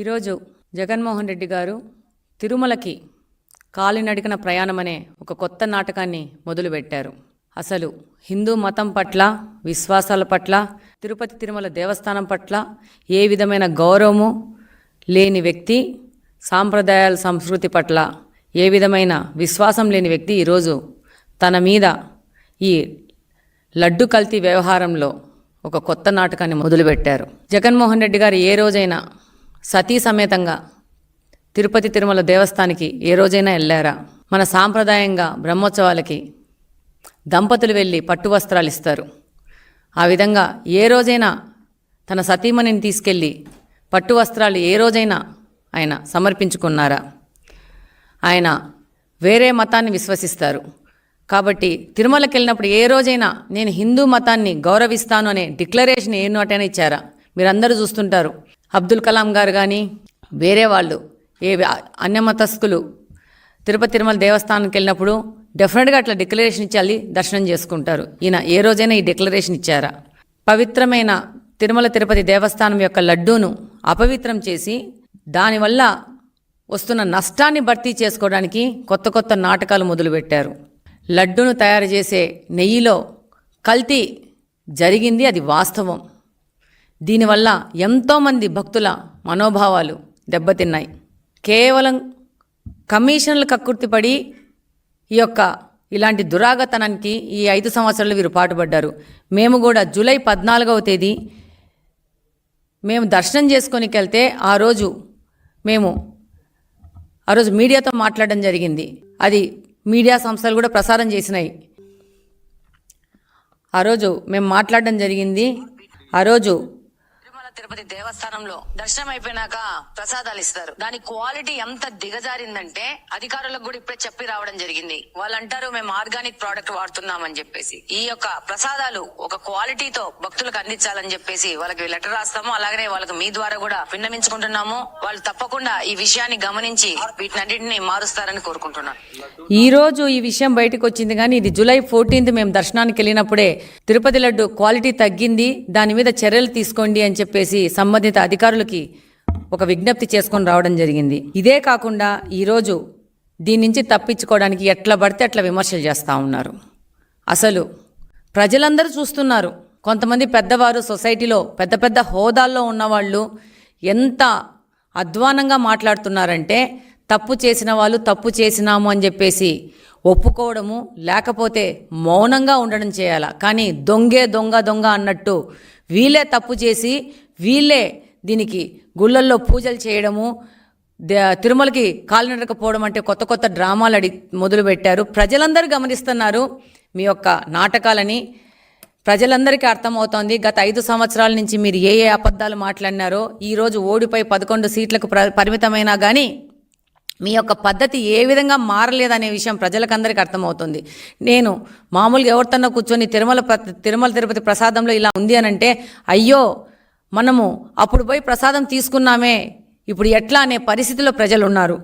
ఈరోజు జగన్మోహన్ రెడ్డి గారు తిరుమలకి కాలినడికన ప్రయాణం అనే ఒక కొత్త నాటకాన్ని మొదలుపెట్టారు. అసలు హిందూ మతం పట్ల విశ్వాసాల పట్ల తిరుపతి తిరుమల దేవస్థానం పట్ల ఏ విధమైన గౌరవము లేని వ్యక్తి సాంప్రదాయాల సంస్కృతి పట్ల ఏ విధమైన విశ్వాసం లేని వ్యక్తి ఈరోజు తన మీద ఈ లడ్డు కల్తీ వ్యవహారంలో ఒక కొత్త నాటకాన్ని మొదలుపెట్టారు. జగన్మోహన్ రెడ్డి గారు ఏ రోజైనా సతీ సమేతంగా తిరుపతి తిరుమల దేవస్థానికి ఏ రోజైనా వెళ్ళారా? మన సాంప్రదాయంగా బ్రహ్మోత్సవాలకి దంపతులు వెళ్ళి పట్టు వస్త్రాలు ఇస్తారు. ఆ విధంగా ఏ రోజైనా తన సతీమణిని తీసుకెళ్ళి పట్టు వస్త్రాలు ఏ రోజైనా ఆయన సమర్పించుకున్నారా? ఆయన వేరే మతాన్ని విశ్వసిస్తారు. కాబట్టి తిరుమలకి వెళ్ళినప్పుడు ఏ రోజైనా నేను హిందూ మతాన్ని గౌరవిస్తాను అనే డిక్లరేషన్ ఏ నోటైనా ఇచ్చారా? మీరందరూ చూస్తుంటారు. అబ్దుల్ కలాం గారు కానీ వేరే వాళ్ళు ఏ అన్యమతస్కులు తిరుపతి తిరుమల దేవస్థానానికి వెళ్ళినప్పుడు డెఫినెట్గా అట్లా డిక్లరేషన్ ఇచ్చాలి దర్శనం చేసుకుంటారు. ఈయన ఏ రోజైనా ఈ డిక్లరేషన్ ఇచ్చారా? పవిత్రమైన తిరుమల తిరుపతి దేవస్థానం యొక్క లడ్డూను అపవిత్రం చేసి దానివల్ల వస్తున్న నష్టాన్ని భర్తీ చేసుకోవడానికి కొత్త కొత్త నాటకాలు మొదలుపెట్టారు. లడ్డూను తయారు చేసే నెయ్యిలో కల్తీ జరిగింది అది వాస్తవం. దీనివల్ల ఎంతోమంది భక్తుల మనోభావాలు దెబ్బతిన్నాయి. కేవలం కమిషన్లు కక్కుర్తిపడి ఈ యొక్క ఇలాంటి దురాగతనానికి ఈ ఐదు సంవత్సరాలు వీరు పాటుపడ్డారు. మేము కూడా జూలై పద్నాలుగవ తేదీ మేము దర్శనం చేసుకొనికి వెళ్తే ఆ రోజు మేము ఆ రోజు మీడియాతో మాట్లాడడం జరిగింది. అది మీడియా సంస్థలు కూడా ప్రసారం చేసినాయి. ఆ రోజు మేము మాట్లాడడం జరిగింది. ఆ రోజు తిరుపతి దేవస్థానంలో దర్శనం అయిపోయినాక ప్రసాదాలు ఇస్తారు. దాని క్వాలిటీ ఎంత దిగజారిందంటే అధికారులకు కూడా ఇప్పుడే చెప్పి రావడం జరిగింది. వాళ్ళు అంటారు మేము ఆర్గానిక్ ప్రోడక్ట్ వాడుతున్నామని చెప్పేసి. ఈ యొక్క ప్రసాదాలు ఒక క్వాలిటీతో భక్తులకు అందించాలని చెప్పేసి వాళ్ళకి లెటర్ రాస్తాము. అలాగనే వాళ్ళకి మీ ద్వారా కూడా విన్నవించుకుంటున్నాము. వాళ్ళు తప్పకుండా ఈ విషయాన్ని గమనించి వీటినన్నింటినీ మారుస్తారని కోరుకుంటున్నాను. ఈ రోజు ఈ విషయం బయటకు వచ్చింది కానీ ఇది జూలై ఫోర్టీన్త్ మేము దర్శనానికి వెళ్ళినప్పుడే తిరుపతి లడ్డు క్వాలిటీ తగ్గింది దాని మీద చర్యలు తీసుకోండి అని చెప్పేసి సంబంధిత అధికారులకి ఒక విజ్ఞప్తి చేసుకొని రావడం జరిగింది. ఇదే కాకుండా ఈరోజు దీని నుంచి తప్పించుకోవడానికి ఎట్లా పడితే అట్లా విమర్శలు చేస్తూ ఉన్నారు. అసలు ప్రజలందరూ చూస్తున్నారు. కొంతమంది పెద్దవారు సొసైటీలో పెద్ద పెద్ద హోదాల్లో ఉన్నవాళ్ళు ఎంత అధ్వానంగా మాట్లాడుతున్నారంటే తప్పు చేసిన వాళ్ళు తప్పు చేసినాము అని చెప్పేసి ఒప్పుకోవడము లేకపోతే మౌనంగా ఉండడం చేయాలా? కానీ దొంగే దొంగ దొంగ అన్నట్టు వీళ్ళే తప్పు చేసి వీళ్ళే దీనికి గుళ్ళల్లో పూజలు చేయడము ద- తిరుమలకి కాలినడకపోవడం అంటే కొత్త కొత్త డ్రామాలు అడి మొదలుపెట్టారు. ప్రజలందరూ గమనిస్తున్నారు మీ యొక్క నాటకాలని. ప్రజలందరికీ అర్థమవుతోంది. గత ఐదు సంవత్సరాల నుంచి మీరు ఏ ఏ అబద్ధాలు మాట్లాడినారో ఈరోజు ఓడిపోయి పదకొండు సీట్లకు ప్ర పరిమితమైనా కానీ మీ యొక్క పద్ధతి ఏ విధంగా మారలేదనే విషయం ప్రజలకందరికీ అర్థమవుతుంది. నేను మామూలుగా ఎవరితోనో కూర్చొని తిరుమల తిరుమల తిరుపతి ప్రసాదంలో ఇలా ఉంది అని అంటే అయ్యో మనము అప్పుడు పోయి ప్రసాదం తీసుకున్నామే. ఇప్పుడు ఎట్లా అనే పరిస్థితిలో ప్రజలు ఉన్నారు